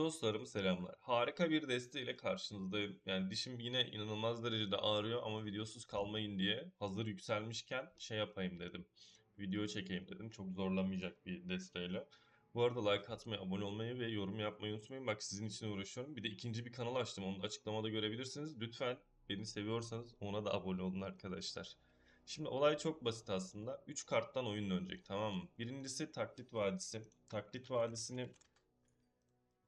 Dostlarım selamlar. Harika bir desteğiyle karşınızdayım. Yani dişim yine inanılmaz derecede ağrıyor ama videosuz kalmayın diye hazır yükselmişken şey yapayım dedim. Video çekeyim dedim. Çok zorlamayacak bir desteğiyle. Bu arada like atmayı, abone olmayı ve yorum yapmayı unutmayın. Bak sizin için uğraşıyorum. Bir de ikinci bir kanal açtım. Onu da açıklamada görebilirsiniz. Lütfen beni seviyorsanız ona da abone olun arkadaşlar. Şimdi olay çok basit aslında. 3 karttan oyun dönecek tamam mı? Birincisi Taklit Vadisi. Taklit Vadisi'ni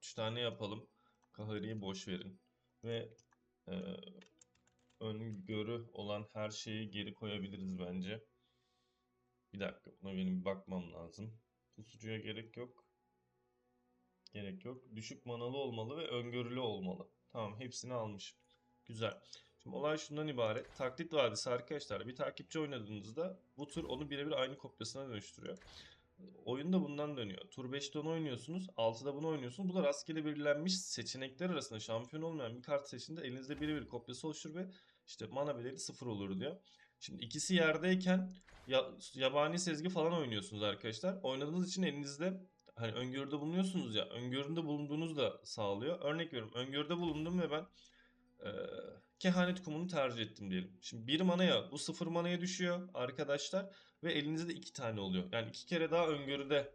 3 tane yapalım. Kahari'yi boş verin. Ve e, öngörü olan her şeyi geri koyabiliriz bence. Bir dakika buna benim bir bakmam lazım. Pusucuya gerek yok. Gerek yok. Düşük manalı olmalı ve öngörülü olmalı. Tamam hepsini almışım. Güzel. Şimdi olay şundan ibaret. Taklit vadisi arkadaşlar bir takipçi oynadığınızda bu tur onu birebir aynı kopyasına dönüştürüyor. Oyun da bundan dönüyor. Tur 5'te onu oynuyorsunuz. 6'da bunu oynuyorsunuz. Bu da rastgele belirlenmiş seçenekler arasında şampiyon olmayan bir kart seçtiğinde elinizde birebir kopyası oluşur ve işte mana bedeli 0 olur diyor. Şimdi ikisi yerdeyken ya, yabani sezgi falan oynuyorsunuz arkadaşlar. Oynadığınız için elinizde hani öngörüde bulunuyorsunuz ya. Öngöründe bulunduğunuz da sağlıyor. Örnek veriyorum. Öngörüde bulundum ve ben kehanet kumunu tercih ettim diyelim. Şimdi bir manaya bu sıfır manaya düşüyor arkadaşlar ve elinizde de iki tane oluyor. Yani iki kere daha öngörüde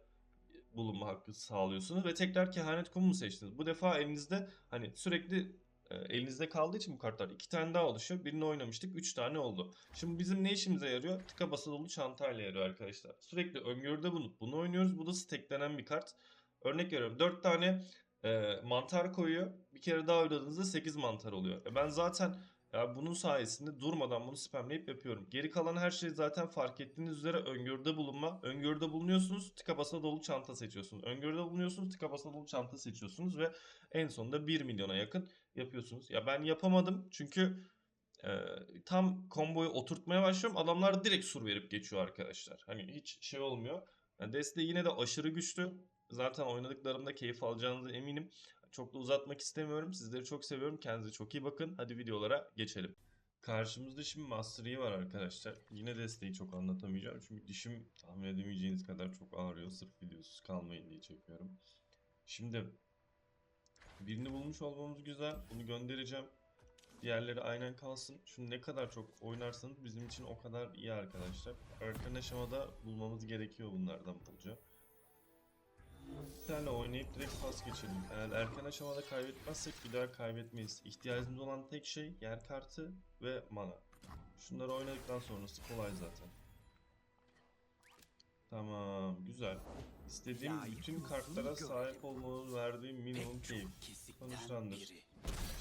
bulunma hakkı sağlıyorsunuz ve tekrar kehanet kumu seçtiniz. Bu defa elinizde hani sürekli e, elinizde kaldığı için bu kartlar iki tane daha oluşuyor. Birini oynamıştık. Üç tane oldu. Şimdi bizim ne işimize yarıyor? Tıka basa dolu çantayla yarıyor arkadaşlar. Sürekli öngörüde bulunup bunu oynuyoruz. Bu da stacklenen bir kart. Örnek veriyorum. Dört tane e, mantar koyuyor. Bir kere daha oynadığınızda 8 mantar oluyor. E ben zaten ya bunun sayesinde durmadan bunu spamleyip yapıyorum. Geri kalan her şey zaten fark ettiğiniz üzere öngörüde bulunma. Öngörüde bulunuyorsunuz, tıka basa dolu çanta seçiyorsunuz. Öngörüde bulunuyorsunuz, tıka basa dolu çanta seçiyorsunuz ve en sonunda 1 milyona yakın yapıyorsunuz. Ya ben yapamadım çünkü e, tam komboyu oturtmaya başlıyorum. Adamlar direkt sur verip geçiyor arkadaşlar. Hani hiç şey olmuyor. Yani desteği yine de aşırı güçlü. Zaten oynadıklarımda keyif alacağınıza eminim. Çok da uzatmak istemiyorum. Sizleri çok seviyorum. Kendinize çok iyi bakın. Hadi videolara geçelim. Karşımızda şimdi Master Yi var arkadaşlar. Yine desteği çok anlatamayacağım. Çünkü dişim tahmin edemeyeceğiniz kadar çok ağrıyor. Sırf videosuz kalmayın diye çekiyorum. Şimdi birini bulmuş olmamız güzel. Bunu göndereceğim. Diğerleri aynen kalsın. Şunu ne kadar çok oynarsanız bizim için o kadar iyi arkadaşlar. Erken aşamada bulmamız gerekiyor bunlardan bulacağım. Tane oynayıp direkt pas geçelim. Eğer erken aşamada kaybetmezsek bir daha kaybetmeyiz. İhtiyacımız olan tek şey yer kartı ve mana. Şunları oynadıktan sonrası kolay zaten. Tamam, güzel. İstediğim bütün kartlara sahip olmanın verdiği minimum keyif. Konuşlandır.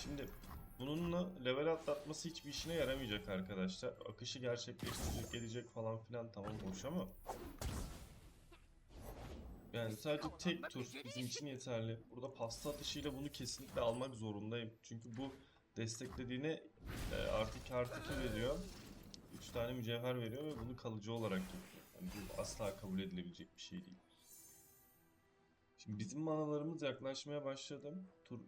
Şimdi bununla level atlatması hiçbir işine yaramayacak arkadaşlar. Akışı gerçekleştirecek, gelecek falan filan tamam hoş ama yani sadece tek tur bizim için yeterli. Burada pasta atışıyla bunu kesinlikle almak zorundayım. Çünkü bu desteklediğine e, artı artı 2 veriyor. 3 tane mücevher veriyor ve bunu kalıcı olarak yapıyor. Yani bu asla kabul edilebilecek bir şey değil. Şimdi bizim manalarımız yaklaşmaya başladı. Tur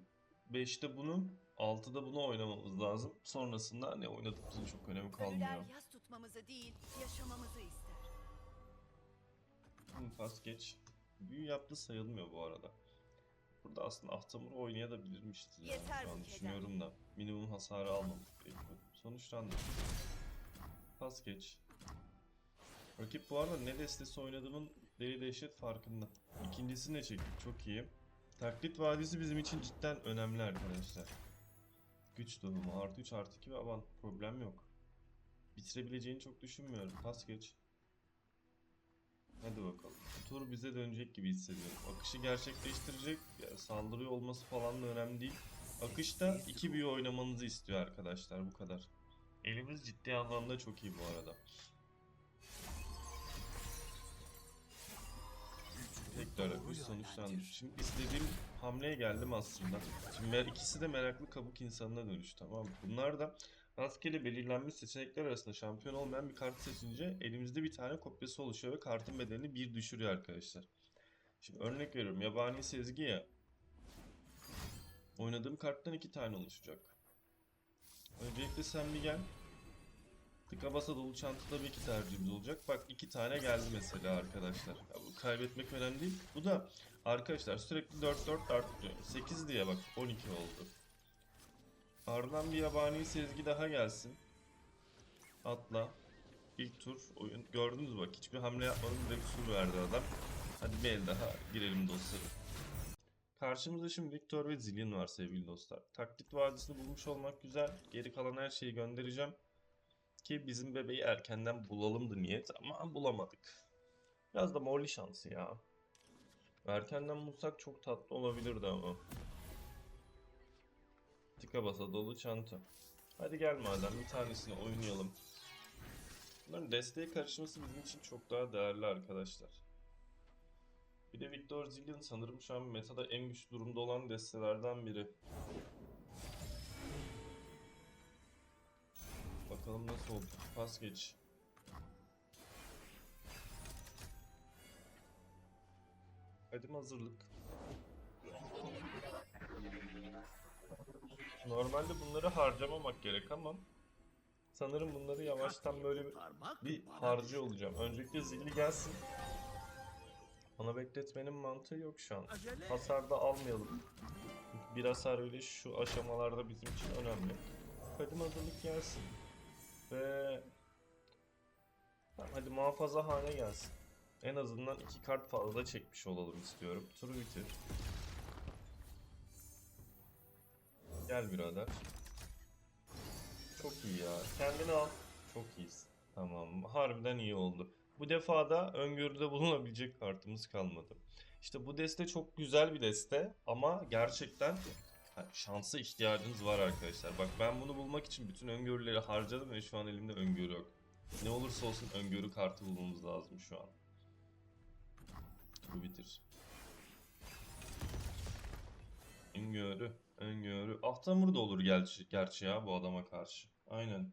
5'te bunu, 6'da bunu oynamamız lazım. Sonrasında ne oynadığımızın çok önemi kalmıyor. Ölüler yas tutmamızı değil, yaşamamızı ister. Hı, Pas geç. Büyü yaptı sayılmıyor bu arada. Burada aslında Ahtamur oynayabilirmişiz yani Yeter şu an düşünüyorum da. Minimum hasarı almamak gerekiyor. Sonuçlandı. Pas geç. Rakip bu arada ne destesi oynadığımın deli dehşet farkında. İkincisini de çektik çok iyi. Taklit vadisi bizim için cidden önemli arkadaşlar. Güç durumu artı 3 artı 2 ve avan problem yok. Bitirebileceğini çok düşünmüyorum. Pas geç. Hadi bakalım. Tur bize dönecek gibi hissediyorum. Akışı gerçekleştirecek. Ya, saldırıyor olması falan da önemli değil. Akışta iki büyü oynamanızı istiyor arkadaşlar. Bu kadar. Elimiz ciddi anlamda çok iyi bu arada. Tekrar akış sonuçlandı. Şimdi istediğim hamleye geldim aslında. Şimdi ikisi de meraklı kabuk insanına dönüş tamam? Bunlar da rastgele belirlenmiş seçenekler arasında şampiyon olmayan bir kart seçince elimizde bir tane kopyası oluşuyor ve kartın bedelini bir düşürüyor arkadaşlar. Şimdi örnek veriyorum yabani sezgi ya. Oynadığım karttan iki tane oluşacak. Öncelikle sen bir gel. Tıka basa dolu çanta tabii ki tercihimiz olacak. Bak iki tane geldi mesela arkadaşlar. Ya bu kaybetmek önemli değil. Bu da Arkadaşlar sürekli 4-4 artıyor. 8 diye bak 12 oldu. Ardından bir yabani sezgi daha gelsin. Atla. İlk tur oyun. Gördünüz bak hiçbir hamle yapmadım direkt sur verdi adam. Hadi bir el daha girelim dostlarım. Karşımızda şimdi Victor ve Zillion var sevgili dostlar. Taklit vadisini bulmuş olmak güzel. Geri kalan her şeyi göndereceğim. Ki bizim bebeği erkenden bulalımdı niyet ama bulamadık. Biraz da morli şansı ya. Erkenden bulsak çok tatlı olabilirdi ama. Tika basa dolu çanta. Hadi gel madem bir tanesini oynayalım. Bunların desteğe karışması bizim için çok daha değerli arkadaşlar. Bir de Victor Zillion sanırım şu an metada en güçlü durumda olan destelerden biri. Bakalım nasıl oldu. Pas geç. Kadim hazırlık. Normalde bunları harcamamak gerek ama sanırım bunları yavaştan böyle bir, bir harcı olacağım. Öncelikle zilli gelsin. Ona bekletmenin mantığı yok şu an. Hasar da almayalım. Bir hasar öyle şu aşamalarda bizim için önemli. Kadim hazırlık gelsin. Ve hadi muhafaza hane gelsin. En azından iki kart fazla çekmiş olalım istiyorum. Turu bitir. Gel birader. Çok iyi ya. Kendini al. Çok iyisin. Tamam. Harbiden iyi oldu. Bu defa da öngörüde bulunabilecek kartımız kalmadı. İşte bu deste çok güzel bir deste ama gerçekten şansa ihtiyacınız var arkadaşlar. Bak ben bunu bulmak için bütün öngörüleri harcadım ve şu an elimde öngörü yok. Ne olursa olsun öngörü kartı bulmamız lazım şu an. Bu bitir. Öngörü, öngörü. Ahtamur da olur gerçi, gerçi ya bu adama karşı. Aynen.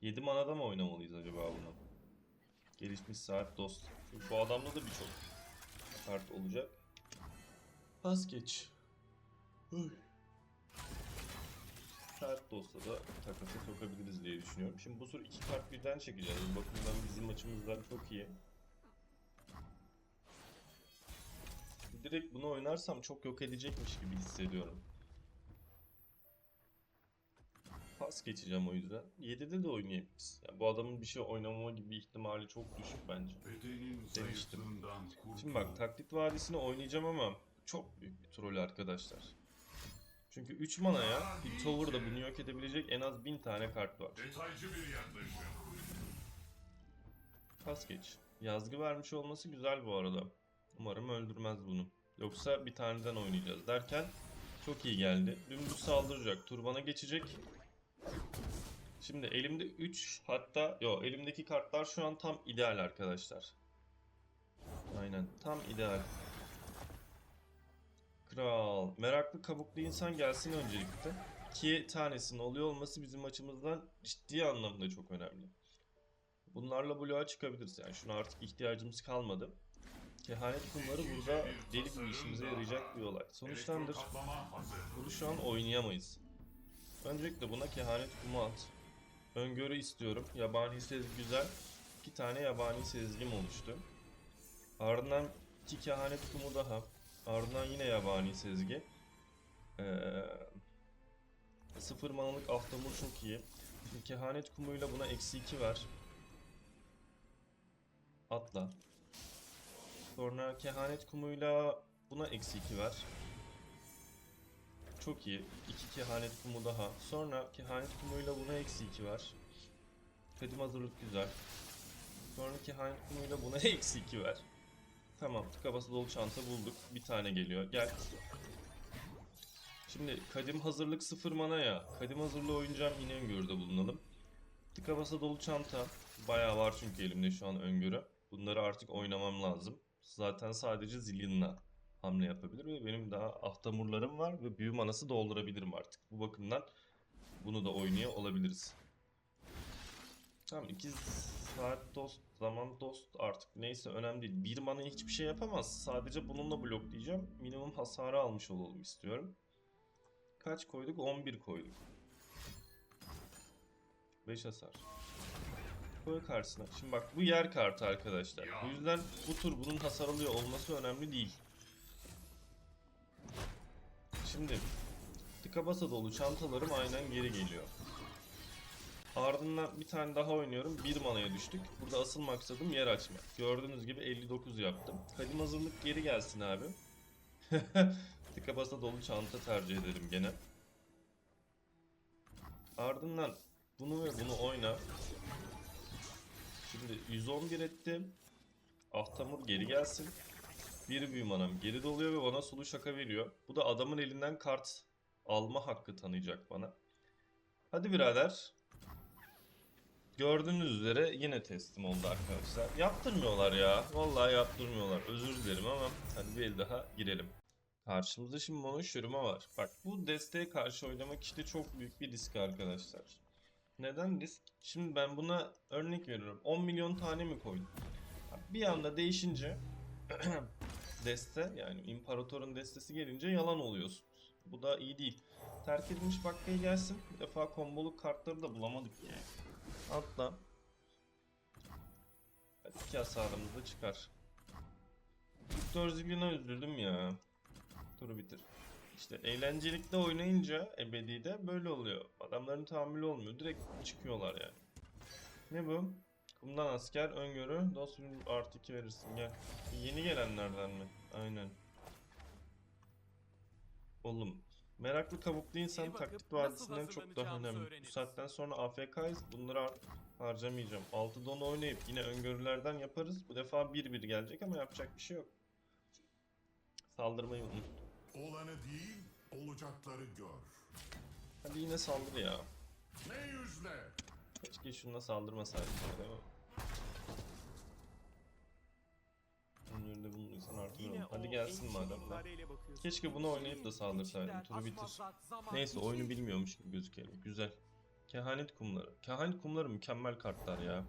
7 manada mı oynamalıyız acaba bunu? Gelişmiş saat dost. Çünkü bu adamda da birçok kart olacak. Pas geç. Hıh. Saat dostla da takası sokabiliriz diye düşünüyorum. Şimdi bu sur iki kart birden çekeceğiz. Bu bakımdan bizim maçımızdan çok iyi. Direkt bunu oynarsam çok yok edecekmiş gibi hissediyorum. Pas geçeceğim o yüzden. 7'de de oynayabiliriz. Yani bu adamın bir şey oynamama gibi ihtimali çok düşük bence. Bedenin Demiştim. Şimdi bak taklit vadisini oynayacağım ama çok büyük bir troll arkadaşlar. Çünkü 3 manaya Piltover'da bunu yok edebilecek en az 1000 tane kart var. Detaycı bir yaklaşım. Pas geç. Yazgı vermiş olması güzel bu arada. Umarım öldürmez bunu. Yoksa bir taneden oynayacağız derken çok iyi geldi. Dümdüz saldıracak. Turbana geçecek. Şimdi elimde 3 hatta yo elimdeki kartlar şu an tam ideal arkadaşlar. Aynen tam ideal. Kral. Meraklı kabuklu insan gelsin öncelikle. İki tanesinin oluyor olması bizim açımızdan ciddi anlamda çok önemli. Bunlarla bloğa çıkabiliriz yani şuna artık ihtiyacımız kalmadı. Kehanet kumları burada deli bir işimize yarayacak bir olay. Sonuçlandır. Bunu şu an oynayamayız. Öncelikle buna kehanet kumu at. Öngörü istiyorum. Yabani sezgi güzel. İki tane yabani sezgim oluştu. Ardından iki kehanet kumu daha. Ardından yine yabani sezgi. Ee, sıfır manalık aftamur çok iyi. Kehanet kumuyla buna eksi 2 ver. Atla. Sonra kehanet kumuyla buna eksi 2 ver. Çok iyi. İki kehanet kumu daha. Sonra kehanet kumuyla buna eksi 2 ver. Kadim hazırlık güzel. Sonra kehanet kumuyla buna eksi 2 ver. Tamam tıka basa dolu çanta bulduk. Bir tane geliyor. Gel. Şimdi kadim hazırlık sıfır mana ya. Kadim hazırlığı oynayacağım yine öngörüde bulunalım. Tıka basa dolu çanta. Bayağı var çünkü elimde şu an öngörü. Bunları artık oynamam lazım. Zaten sadece Zillion'la hamle yapabilir ve benim daha ahtamurlarım var ve büyü manası doldurabilirim artık. Bu bakımdan bunu da oynuyor olabiliriz. Tamam 2 saat dost, zaman dost artık neyse önemli değil. Bir mana hiçbir şey yapamaz. Sadece bununla bloklayacağım. Minimum hasarı almış olalım istiyorum. Kaç koyduk? 11 koyduk. 5 hasar. Koy karşısına. Şimdi bak bu yer kartı arkadaşlar. Bu yüzden bu tur bunun hasar alıyor olması önemli değil. Şimdi tıka basa dolu çantalarım aynen geri geliyor. Ardından bir tane daha oynuyorum. Bir manaya düştük. Burada asıl maksadım yer açmak. Gördüğünüz gibi 59 yaptım. Kadim hazırlık geri gelsin abi. Tıka basa dolu çanta tercih ederim gene. Ardından bunu ve bunu oyna. Şimdi 111 ettim. Ahtamur geri gelsin. Bir büyü manam geri doluyor ve bana sulu şaka veriyor. Bu da adamın elinden kart alma hakkı tanıyacak bana. Hadi birader. Gördüğünüz üzere yine teslim oldu arkadaşlar. Yaptırmıyorlar ya. Vallahi yaptırmıyorlar. Özür dilerim ama hadi bir el daha girelim. Karşımızda şimdi mono şürüme var. Bak bu desteğe karşı oynamak işte çok büyük bir risk arkadaşlar. Neden risk? Şimdi ben buna örnek veriyorum. 10 milyon tane mi koydum? Bir anda değişince deste yani imparatorun destesi gelince yalan oluyorsunuz. Bu da iyi değil. Terk edilmiş bakkaya gelsin. Bir defa komboluk kartları da bulamadık yani. Atla. Hadi iki hasarımız da çıkar. Victor Zillion'a üzüldüm ya. Turu bitir. İşte eğlencelikte oynayınca ebedide böyle oluyor. Adamların tahammülü olmuyor. Direkt çıkıyorlar yani. Ne bu? Kumdan asker, öngörü, dost bir artı 2 verirsin gel. Yeni gelenlerden mi? Aynen. Oğlum, meraklı kabuklu insan taklit vadisinden çok daha önemli. Bu saatten sonra AFK'yız, bunları har- harcamayacağım. 6 don oynayıp yine öngörülerden yaparız. Bu defa 1-1 gelecek ama yapacak bir şey yok. Saldırmayı unut. Olanı değil, olacakları gör. Hadi yine saldır ya. Ne yüzle? Keşke şununla saldırmasaydık ya, değil mi? Bunun yerinde bulunduysan artık Yine Hadi gelsin madem. Keşke bunu oynayıp da saldırsaydım. Turu bitir. Neyse oyunu bilmiyormuş gibi gözükelim. Güzel. Kehanet kumları. Kehanet kumları mükemmel kartlar ya.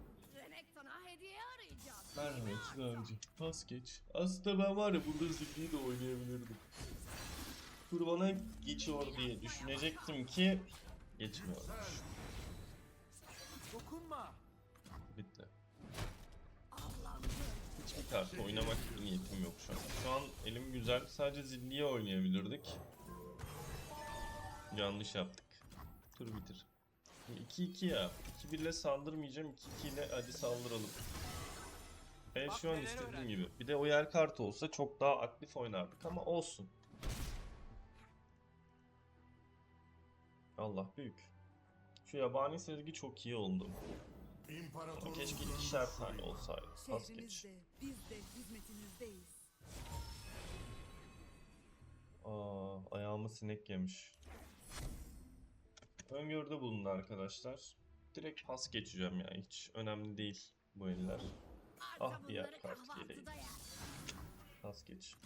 Merhamet bence. Pas geç. Aslında ben var ya burada zilliyi de oynayabilirdim. Tur bana geçiyor diye düşünecektim ki geçmiyormuş. Hiçbir kart oynamak niyetim yok şu an. Şu an elim güzel. Sadece zilliye oynayabilirdik. Yanlış yaptık. Tur bitir. Şimdi 2-2 ya. 2-1 ile saldırmayacağım. 2-2 ile hadi saldıralım. Ben Bak şu an istediğim öğrendim. gibi. Bir de o yer kartı olsa çok daha aktif oynardık ama olsun. Allah büyük. Şu yabani sezgi çok iyi oldu. Ama İmparatorun keşke ikişer suyu. tane olsaydı. Pas geç. Şehrimizde biz de hizmetinizdeyiz. Aa, ayağımı sinek yemiş. Öngörüde bulundu arkadaşlar. Direkt pas geçeceğim ya. Hiç önemli değil bu eller. Ah, Arka bir yer bunları kart geleyim. Pas geç.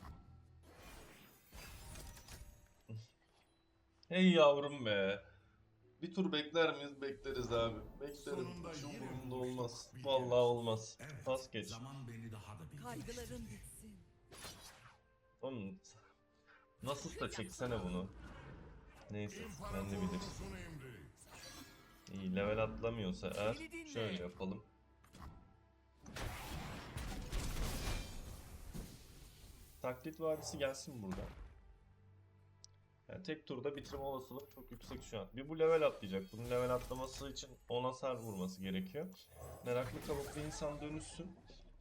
hey yavrum be. Bir tur bekler miyiz? Bekleriz abi. Bekleriz. Yine umurumda olmaz. Vallahi olmaz. Evet, Pas geç. Zaman beni daha da. Kaygıların bitsin. Oğlum nasıl da çeksene bunu. Neyse sen de bilirsin. İyi level atlamıyorsa eğer şöyle yapalım. Taklit vadisi gelsin burada. Yani tek turda bitirme olasılık çok yüksek şu an. Bir bu level atlayacak. Bunun level atlaması için 10 hasar vurması gerekiyor. Meraklı kabuklu insan dönüşsün.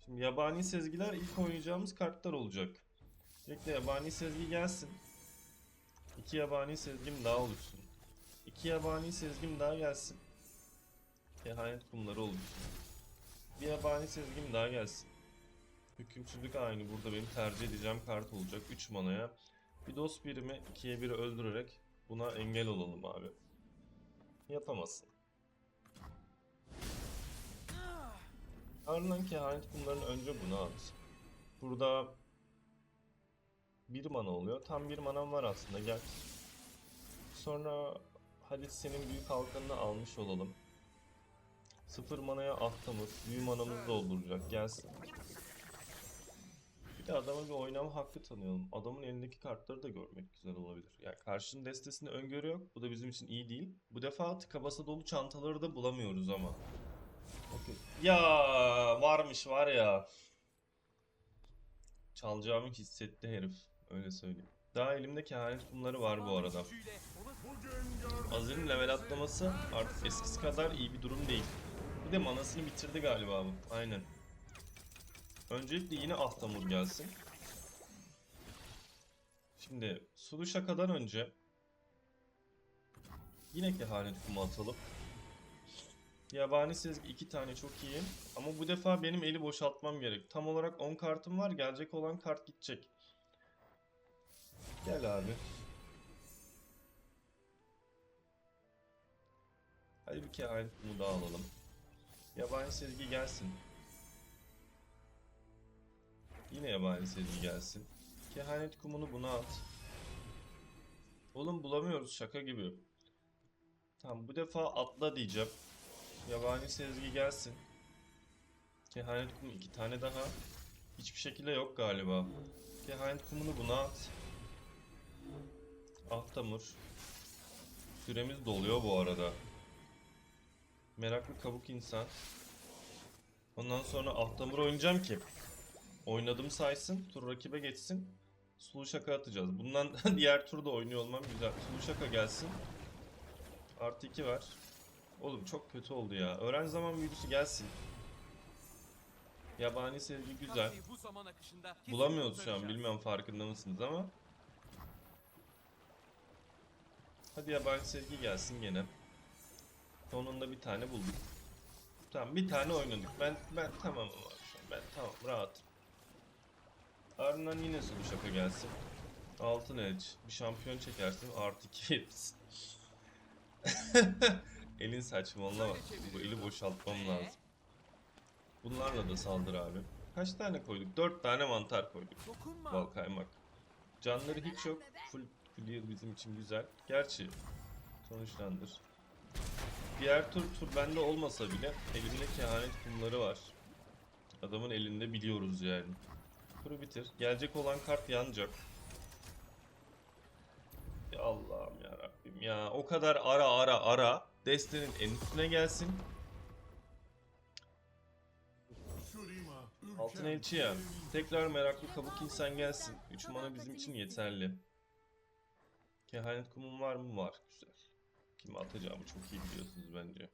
Şimdi yabani sezgiler ilk oynayacağımız kartlar olacak. Direkt yabani sezgi gelsin. İki yabani sezgim daha oluşsun. İki yabani sezgim daha gelsin. Kehanet kumları oluşsun. Bir yabani sezgim daha gelsin. Hükümsüzlük aynı burada benim tercih edeceğim kart olacak. 3 manaya. Bir dost birimi 2'ye 1'i öldürerek buna engel olalım abi. Yapamazsın. Ardından kehanet kumlarını önce buna at. Burada bir mana oluyor. Tam bir manam var aslında gel. Sonra hadi senin büyük halkanını almış olalım. Sıfır manaya ahtamız, büyü manamız dolduracak gelsin. Bir de adama bir oynama hakkı tanıyalım. Adamın elindeki kartları da görmek güzel olabilir. Yani karşının destesinde öngörü yok. Bu da bizim için iyi değil. Bu defa tıka dolu çantaları da bulamıyoruz ama. Okey. Ya varmış var ya. Çalacağımı hissetti herif. Öyle söyleyeyim. Daha elimde kehanet kumları var bu arada. Azir'in level atlaması artık eskisi kadar iyi bir durum değil. Bir de manasını bitirdi galiba bu. Aynen. Öncelikle yine Ahtamur gelsin. Şimdi Sulu Şaka'dan önce yine kehanet kumu atalım. Yabani sezgi iki tane çok iyi. Ama bu defa benim eli boşaltmam gerek. Tam olarak 10 kartım var. Gelecek olan kart gidecek. Gel abi. Hadi bir kehanet kumu daha alalım. Yabani sezgi gelsin. Yine yabani sezgi gelsin. Kehanet kumunu buna at. Oğlum bulamıyoruz şaka gibi. Tamam bu defa atla diyeceğim. Yabani sezgi gelsin. Kehanet kumu iki tane daha. Hiçbir şekilde yok galiba. Kehanet kumunu buna at. Ahtamur. Süremiz doluyor bu arada. Meraklı kabuk insan. Ondan sonra Ahtamur oynayacağım ki. Oynadım saysın, tur rakibe geçsin. Sulu şaka atacağız. Bundan diğer turda oynuyor olmam güzel. Sulu şaka gelsin. Artı 2 ver. Oğlum çok kötü oldu ya. Öğren zaman büyücüsü gelsin. Yabani sevgi güzel. Bulamıyoruz şu an. Bilmiyorum farkında mısınız ama. Hadi yabani sevgi gelsin gene. Sonunda bir tane bulduk. Tamam bir tane oynadık. Ben ben tamamım abi şu an. Ben tamam rahat. Ardından yine sulu şaka gelsin. Altın elç. Bir şampiyon çekersin. Artı 2 verirsin. Elin saçmalama. Bu eli boşaltmam lazım. Bunlarla da saldır abi. Kaç tane koyduk? 4 tane mantar koyduk. Bal kaymak. Canları hiç yok. Full clear bizim için güzel. Gerçi sonuçlandır. Diğer tur tur bende olmasa bile elimde kehanet kumları var. Adamın elinde biliyoruz yani. Turu bitir. Gelecek olan kart yanacak. Ya Allah'ım ya Rabbim ya. O kadar ara ara ara. Destenin en üstüne gelsin. Altın elçi ya. Tekrar meraklı kabuk insan gelsin. 3 mana bizim için yeterli. Kehanet kumum var mı? Var. Güzel. Kime atacağımı çok iyi biliyorsunuz bence.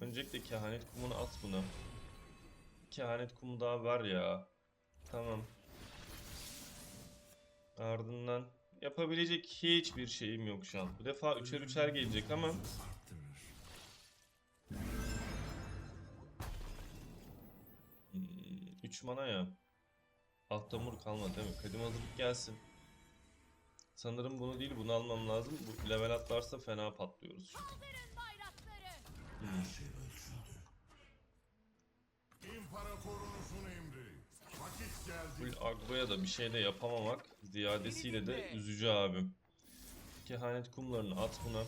Öncelikle kehanet kumunu at buna. Kehanet kumu daha var ya. Tamam. Ardından yapabilecek hiçbir şeyim yok şu an. Bu defa üçer üçer gelecek ama arttırır. 3 mana ya. Ahtamur kalmadı değil mi? Kadim hazırlık gelsin. Sanırım bunu değil bunu almam lazım. Bu level atlarsa fena patlıyoruz. Bayrakları. Hmm. Full agroya da bir şey de yapamamak ziyadesiyle de üzücü abim. Kehanet kumlarını at buna.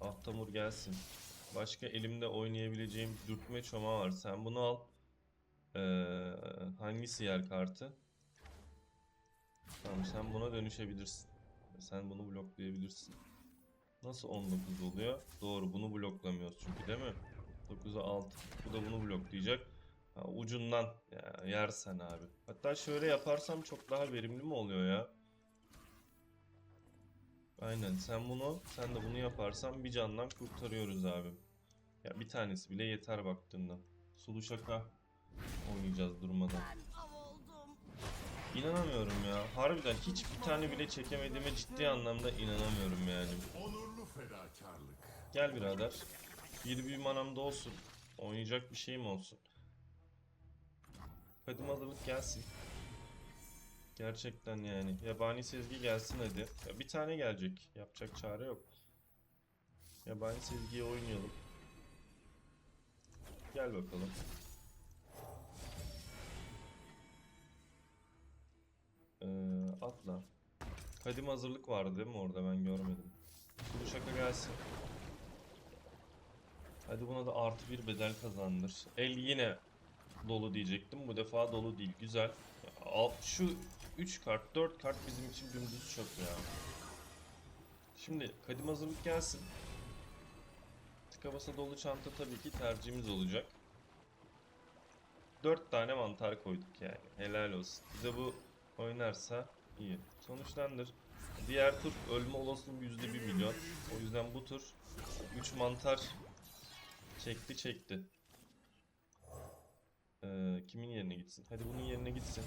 Ahtamur gelsin. Başka elimde oynayabileceğim dürtme çoma var. Sen bunu al. Ee, hangisi yer kartı? Tamam sen buna dönüşebilirsin. Sen bunu bloklayabilirsin. Nasıl 19 oluyor? Doğru bunu bloklamıyoruz çünkü değil mi? 9'a 6. Bu da bunu bloklayacak. Ha, ucundan ya, yersen abi. Hatta şöyle yaparsam çok daha verimli mi oluyor ya? Aynen sen bunu sen de bunu yaparsan bir candan kurtarıyoruz abi. Ya bir tanesi bile yeter baktığında. Sulu şaka oynayacağız durmadan. Ben av oldum. İnanamıyorum ya. Harbiden hiç bir tane bile çekemediğime ciddi anlamda inanamıyorum yani. Onurlu fedakarlık. Gel birader. Bir büyü manam da olsun. Oynayacak bir şeyim olsun. Kadim hazırlık gelsin. Gerçekten yani. Yabani sezgi gelsin hadi. Ya bir tane gelecek. Yapacak çare yok. Yabani sezgiyi oynayalım. Gel bakalım. Ee, atla. Kadim hazırlık vardı değil mi orada ben görmedim. Sulu şaka gelsin. Hadi buna da artı bir bedel kazandır. El yine dolu diyecektim. Bu defa dolu değil. Güzel. Şu 3 kart, 4 kart bizim için dümdüz çok ya. Şimdi kadim hazırlık gelsin. Tıka basa dolu çanta tabii ki tercihimiz olacak. 4 tane mantar koyduk yani. Helal olsun. Bir de bu oynarsa iyi. Sonuçlandır. Diğer tur ölme olasılığı yüzde bir milyon. O yüzden bu tur 3 mantar çekti çekti. Ee, kimin yerine gitsin? Hadi bunun yerine gitsin.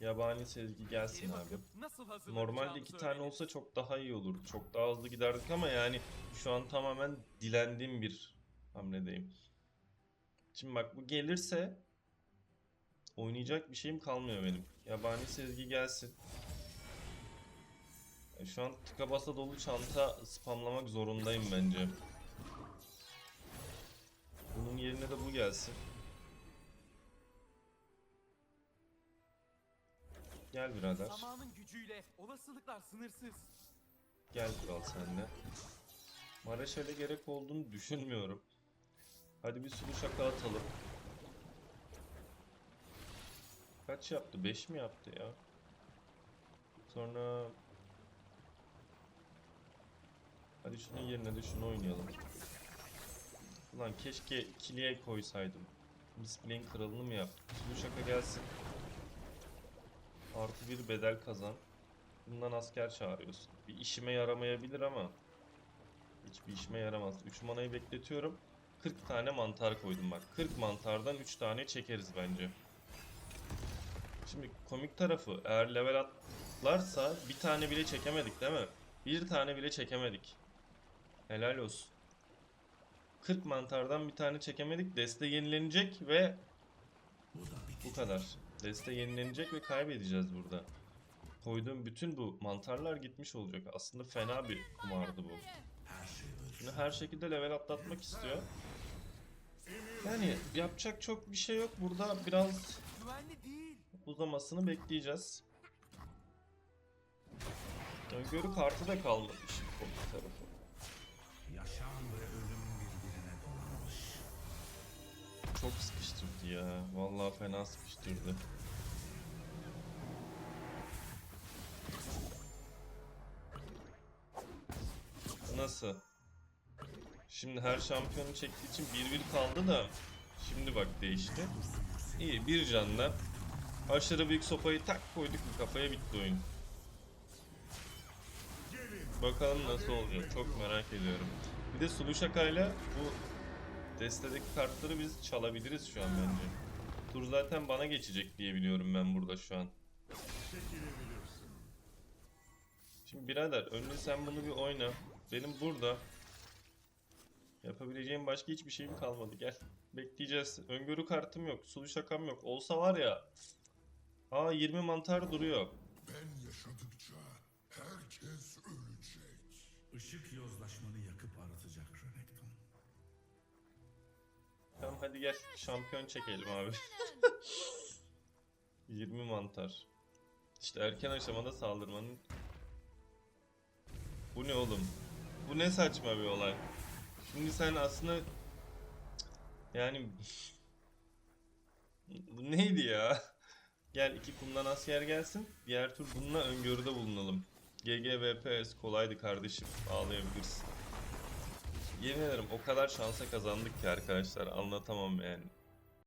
Yabani sezgi gelsin abi. Normalde iki tane olsa çok daha iyi olurdu. Çok daha hızlı giderdik ama yani şu an tamamen dilendiğim bir hamledeyim. Şimdi bak bu gelirse oynayacak bir şeyim kalmıyor benim. Yabani sezgi gelsin. Şu an tıka basa dolu çanta spamlamak zorundayım bence. Yerine de bu gelsin. Gel birader. Zamanın gücüyle olasılıklar sınırsız. Gel kral sen de. Mareşal'e gerek olduğunu düşünmüyorum. Hadi bir sürü şaka atalım. Kaç yaptı? 5 mi yaptı ya? Sonra... Hadi şunun yerine de şunu oynayalım. Ulan keşke ikiliye koysaydım. Misplay'in kralını mı yaptık? Sulu şaka gelsin. Artı bir bedel kazan. Bundan asker çağırıyorsun. Bir işime yaramayabilir ama hiçbir işime yaramaz. 3 manayı bekletiyorum. 40 tane mantar koydum bak. 40 mantardan 3 tane çekeriz bence. Şimdi komik tarafı eğer level atlarsa bir tane bile çekemedik değil mi? Bir tane bile çekemedik. Helal olsun. 40 mantardan bir tane çekemedik. Deste yenilenecek ve bu kadar. Deste yenilenecek ve kaybedeceğiz burada. Koyduğum bütün bu mantarlar gitmiş olacak. Aslında fena bir kumardı bu. Şimdi her şekilde level atlatmak istiyor. Yani yapacak çok bir şey yok. Burada biraz uzamasını bekleyeceğiz. Öngörü kartı da kalmadı işin tarafı. Çok sıkıştırdı ya. Vallahi fena sıkıştırdı. Nasıl? Şimdi her şampiyonu çektiği için 1-1 kaldı da şimdi bak değişti. İyi bir canla aşırı büyük sopayı tak koyduk mu kafaya bitti oyun. Bakalım nasıl olacak çok merak ediyorum. Bir de sulu şakayla bu destedeki kartları biz çalabiliriz şu an bence. Tur zaten bana geçecek diye biliyorum ben burada şu an. Şimdi birader önce sen bunu bir oyna. Benim burada yapabileceğim başka hiçbir şeyim kalmadı. Gel. Bekleyeceğiz. Öngörü kartım yok. Sulu şakam yok. Olsa var ya. Aa 20 mantar duruyor. Ben yaşadıkça herkes ölecek. Işık yozlaşmanı yakıp aratacak Renekton. Tamam hadi gel. Şampiyon çekelim abi. 20 mantar. İşte erken aşamada saldırmanın... Bu ne oğlum? Bu ne saçma bir olay. Şimdi sen aslında... Yani... Bu neydi ya? Gel iki kumdan asker gelsin. Diğer tur bununla öngörüde bulunalım. GGVPS kolaydı kardeşim. Ağlayabilirsin. Yemin ederim o kadar şansa kazandık ki arkadaşlar anlatamam yani.